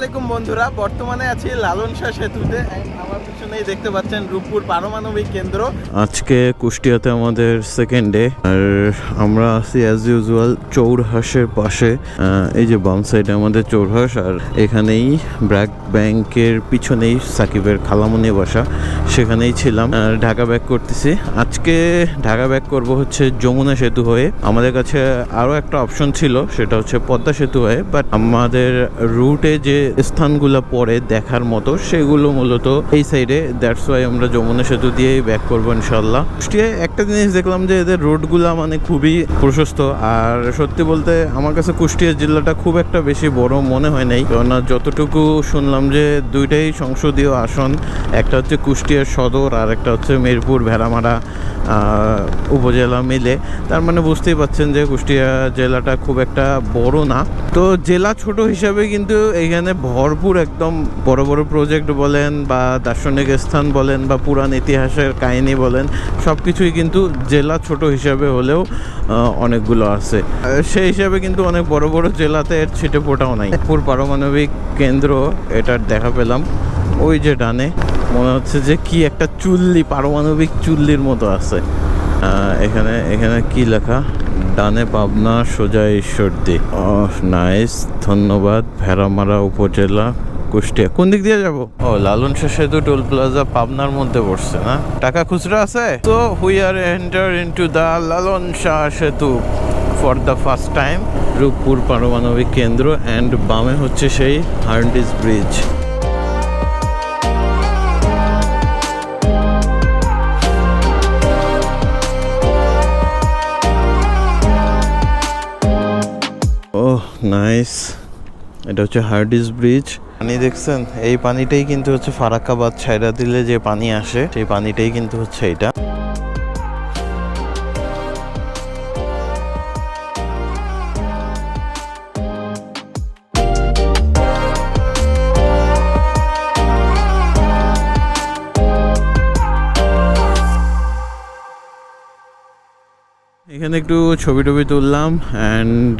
আলাইকুম বন্ধুরা, বর্তমানে আছি লালন শাহ সেতুতে। আমার পিছনেই দেখতে পাচ্ছেন রূপপুর পারমাণবিক কেন্দ্র। আজকে কুষ্টিয়াতে আমাদের সেকেন্ড ডে আর আমরা আছি অ্যাজ ইউজুয়াল চৌরহাসের পাশে। এই যে বাম সাইডে আমাদের চৌরহাস, আর এখানেই ব্র্যাক ব্যাংকের পিছনেই সাকিবের খালামনি বাসা, সেখানেই ছিলাম। ঢাকা ব্যাক করতেছি। আজকে ঢাকা ব্যাক করব হচ্ছে যমুনা সেতু হয়ে। আমাদের কাছে আরও একটা অপশন ছিল, সেটা হচ্ছে পদ্মা সেতু হয়ে। বাট আমাদের রুটে যে স্থানগুলো পড়ে দেখার মতো, সেগুলো মূলত এই সাইডে দ্যাটস ওয়াই আমরা যমুনা সেতু দিয়েই ব্যাক করব ইনশাল্লাহ কুষ্টিয়ায় একটা জিনিস দেখলাম যে এদের রোডগুলো মানে খুবই প্রশস্ত, আর সত্যি বলতে আমার কাছে কুষ্টিয়া জেলাটা খুব একটা বেশি বড় মনে হয় নাই। কেননা যতটুকু শুনলাম যে দুইটাই সংসদীয় আসন, একটা হচ্ছে কুষ্টিয়ার সদর আর একটা হচ্ছে মিরপুর ভেড়ামারা উপজেলা মিলে। তার মানে বুঝতেই পাচ্ছেন যে কুষ্টিয়া জেলাটা খুব একটা বড় না। তো জেলা ছোট হিসাবে কিন্তু এখানে ভরপুর একদম বড় বড় প্রজেক্ট বলেন বা দার্শনিক স্থান বলেন বা পুরাণ ইতিহাসের কাহিনী বলেন সব কিছুই কিন্তু জেলা ছোট হিসাবে হলেও অনেকগুলো আছে। সেই হিসাবে কিন্তু অনেক বড় বড় জেলাতে এর ছিটে ফোটাও নাই। পুর পারমাণবিক কেন্দ্র এটার দেখা পেলাম। ওই যে ডানে মনে হচ্ছে যে কি একটা চুল্লি পারমাণবিক চুল্লির মতো আছে। এখানে এখানে কি লেখা? ডানে পাবনা সোজা ঈশ্বরদী। নাইস, ধন্যবাদ। ভেড়ামারা উপজেলা, কুষ্টিয়া। কোন দিক দিয়ে যাব? ও, লালন সেতু টোল প্লাজা পাবনার মধ্যে পড়ছে, না? টাকা খুচরা আছে? তো we are enter into the Lalon Shah Setu for the first time Rooppur পারমাণবিক কেন্দ্র অ্যান্ড বামে হচ্ছে সেই হার্ডিস ব্রিজ। নাইস এটা হচ্ছে হার্ডিস ব্রিজ পানি দেখছেন? এই পানিটাই কিন্তু হচ্ছে ফারাক্কাবাদ ছাইরা দিলে যে পানি আসে, সেই পানিটাই কিন্তু হচ্ছে এটা। এখানে একটু ছবি টবি তুললাম অ্যান্ড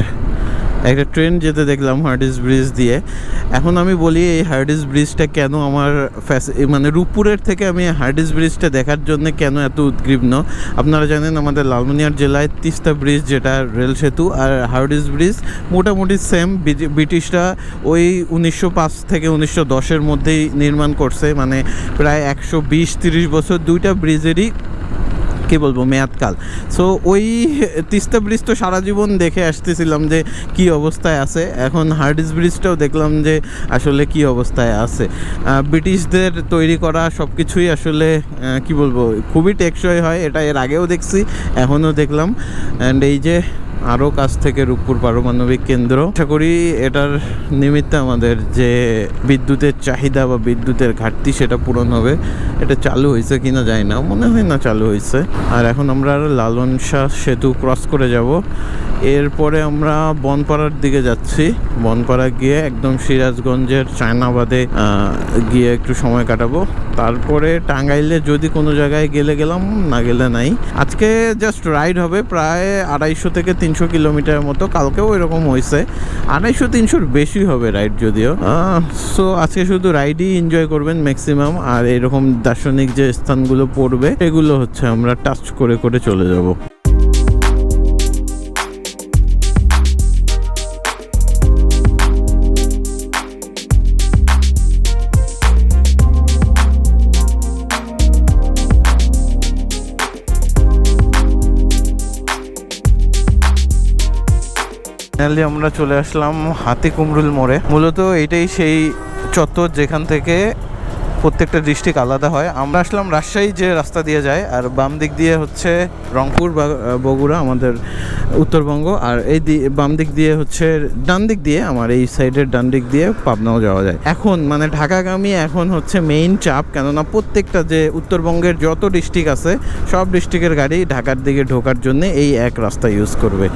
একটা ট্রেন যেতে দেখলাম হার্ডিস ব্রিজ দিয়ে। এখন আমি বলি, এই হার্ডিস ব্রিজটা কেন আমার মানে রূপপুরের থেকে আমি হার্ডিস ব্রিজটা দেখার জন্য কেন এত উদ্গ্রীবন আপনারা জানেন আমাদের লালমনিয়ার জেলায় তিস্তা ব্রিজ যেটা রেল সেতু, আর হার্ডিস ব্রিজ মোটামুটি সেম ব্রিটিশরা ওই উনিশশো পাঁচ থেকে উনিশশো দশের মধ্যেই নির্মাণ করছে। মানে প্রায় একশো বিশ তিরিশ বছর দুইটা ব্রিজেরই কি বলব, মেয়াদকাল। সো ওই তিস্তা ব্রিজ তো সারা জীবন দেখে আসতেছিলাম যে কি অবস্থায় আছে। এখন হার্ডিস ব্রিজটাও দেখলাম যে আসলে কি অবস্থায় আছে। ব্রিটিশদের তৈরি করা সব কিছুই আসলে কি বলব, খুবই টেকসই হয়, এটা এর আগেও দেখছি, এখনও দেখলাম। অ্যান্ড এই যে আরও কাছ থেকে রূপপুর পারমাণবিক কেন্দ্র। আশা করি এটার নিমিত্তে আমাদের যে বিদ্যুতের চাহিদা বা বিদ্যুতের ঘাটতি সেটা পূরণ হবে। এটা চালু হয়েছে কিনা যায় না, মনে হয় না চালু হয়েছে। আর এখন আমরা লালন শাহ সেতু ক্রস করে যাব। এরপরে আমরা বনপাড়ার দিকে যাচ্ছি। বনপাড়া গিয়ে একদম সিরাজগঞ্জের চায়নাবাদে গিয়ে একটু সময় কাটাবো। তারপরে টাঙ্গাইলে যদি কোনো জায়গায় গেলে গেলাম, না গেলে নাই। আজকে জাস্ট রাইড হবে, প্রায় আড়াইশো থেকে তিনশো কিলোমিটার মতো কালকেও এরকম হয়েছে। আড়াইশো তিনশোর বেশি হবে রাইড যদিও। সো আজকে শুধু রাইডই এনজয় করবেন ম্যাক্সিমাম আর এরকম দার্শনিক যে স্থানগুলো পড়বে এগুলো হচ্ছে আমরা টাচ করে করে চলে যাব। ফাইনালি আমরা চলে আসলাম হাতি কুমরুল মোড়ে। মূলত এটাই সেই চত্বর যেখান থেকে প্রত্যেকটা ডিস্ট্রিক্ট আলাদা হয়। আমরা আসলাম রাজশাহী যে রাস্তা দিয়ে যায়, আর বাম দিক দিয়ে হচ্ছে রংপুর বা বগুড়া আমাদের উত্তরবঙ্গ, আর এই বাম দিক দিয়ে হচ্ছে ডান দিক দিয়ে, আমার এই সাইডের ডান দিক দিয়ে পাবনাও যাওয়া যায়। এখন মানে ঢাকাগামী এখন হচ্ছে মেইন চাপ, কেননা প্রত্যেকটা যে উত্তরবঙ্গের যত ডিস্ট্রিক্ট আছে, সব ডিস্ট্রিক্টের গাড়ি ঢাকার দিকে ঢোকার জন্য এই এক রাস্তা ইউজ করবে।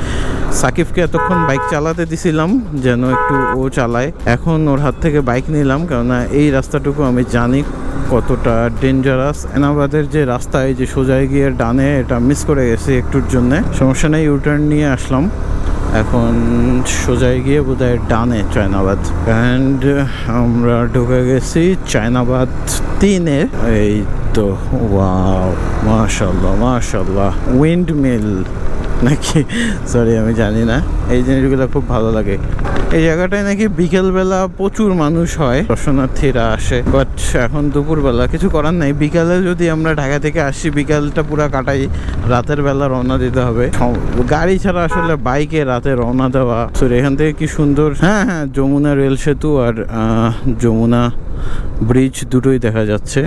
সাকিবকে এতক্ষণ বাইক চালাতে দিছিলাম, যেন একটু ও চালায়। এখন ওর হাত থেকে বাইক নিলাম, কেননা এই রাস্তাটুকু আমি জানি কতটা ডেঞ্জারাস এনাবাদের যে রাস্তায়, যে সোজায় গিয়ে ডানে, এটা মিস করে গেছি একটুর জন্য। সমস্যা নেই ইউটার্ন নিয়ে আসলাম। এখন সোজায় গিয়ে বোধহয় ডানে চায়নাবাদ। অ্যান্ড আমরা ঢুকে গেছি চায়নাবাদ তিনে। এই তো ওয়াও মাশাল্লাহ মাশাল্লাহ। উইন্ড মিল নাকি? সরি আমি জানি না। এই জিনিসগুলো খুব ভালো লাগে। এই জায়গাটায় নাকি বিকেলবেলা প্রচুর মানুষ হয়। দর্শনার্থীরা আসে। বাট এখন দুপুরবেলা কিছু করার নাই। বিকালে যদি আমরা ঢাকা থেকে আসি, বিকালটা পুরো কাটাই। রাতের বেলা রওনা দিতে হবে। গাড়ি ছাড়া আসলে বাইকে রাতে রওনা দেওয়া। সরি এখান থেকে কি সুন্দর? হ্যাঁ হ্যাঁ যমুনা রেল সেতু আর যমুনা ব্রিজ দুটোই দেখা যাচ্ছে।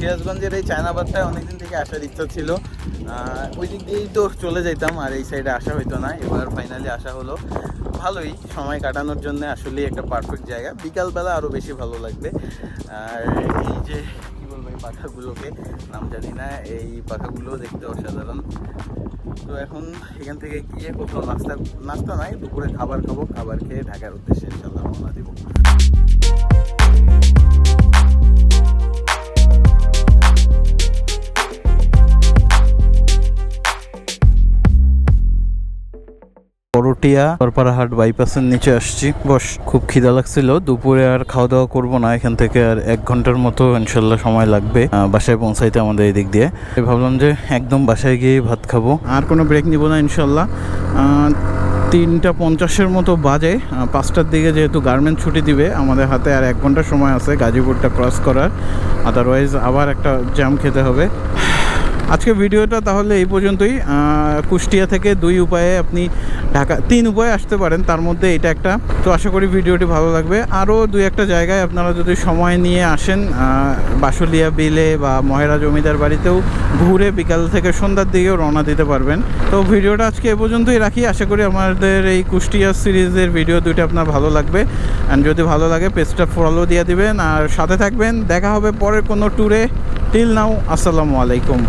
সিরাজগঞ্জের এই চায়নাবাদটায় অনেকদিন থেকে আসার ইচ্ছা ছিল। ওই দিক দিয়েই তো চলে যেতাম আর এই সাইডে আসা হইতো না। এবার ফাইনালি আসা হলো। ভালোই, সময় কাটানোর জন্য আসলে একটা পারফেক্ট জায়গা। বিকালবেলা আরও বেশি ভালো লাগবে। আর এই যে, কী বলব, এই পাখাগুলোকে, নাম জানি না, এই পাখাগুলো দেখতে অসাধারণ। তো এখন এখান থেকে গিয়ে কোথাও নাস্তা নাস্তা নাই, দুপুরে খাবার খাব, খাবার খেয়ে ঢাকার উদ্দেশ্যে ইনশাল্লাহ রওনা দিব। করটিয়া করপাড়াহাট বাইপাসের নিচে আসছি। বস, খুব খিদা লাগছিল। দুপুরে আর খাওয়া দাওয়া করব না। এখান থেকে আর এক ঘণ্টার মতো ইনশাল্লাহ সময় লাগবে বাসায় পৌঁছাইতে আমাদের এই দিক দিয়ে ভাবলাম যে একদম বাসায় গিয়ে ভাত খাব। আর কোনো ব্রেক নিব না ইনশাল্লাহ। তিনটা পঞ্চাশের মতো বাজে। পাঁচটার দিকে যেহেতু গার্মেন্ট ছুটি দিবে, আমাদের হাতে আর এক ঘণ্টা সময় আছে গাজীপুরটা ক্রস করার। আদারওয়াইজ আবার একটা জ্যাম খেতে হবে। আজকে ভিডিওটা তাহলে এই পর্যন্তই। কুষ্টিয়া থেকে দুই উপায়ে আপনি ঢাকা, তিন উপায়ে আসতে পারেন। তার মধ্যে এটা একটা। তো আশা করি ভিডিওটি ভালো লাগবে। আরও দুই একটা জায়গায় আপনারা যদি সময় নিয়ে আসেন বাসুলিয়া বিলে বা মহেরা জমিদার বাড়িতেও ঘুরে বিকাল থেকে সন্ধ্যার দিকেও রওনা দিতে পারবেন। তো ভিডিওটা আজকে এ পর্যন্তই রাখি। আশা করি আমাদের এই কুষ্টিয়া সিরিজের ভিডিও দুইটা আপনার ভালো লাগবে। অ্যান্ড যদি ভালো লাগে, পেজটা ফলো দিয়ে দিবেন। আর সাথে থাকবেন। দেখা হবে পরের কোনো ট্যুরে টিল নাও আসসালামু আলাইকুম।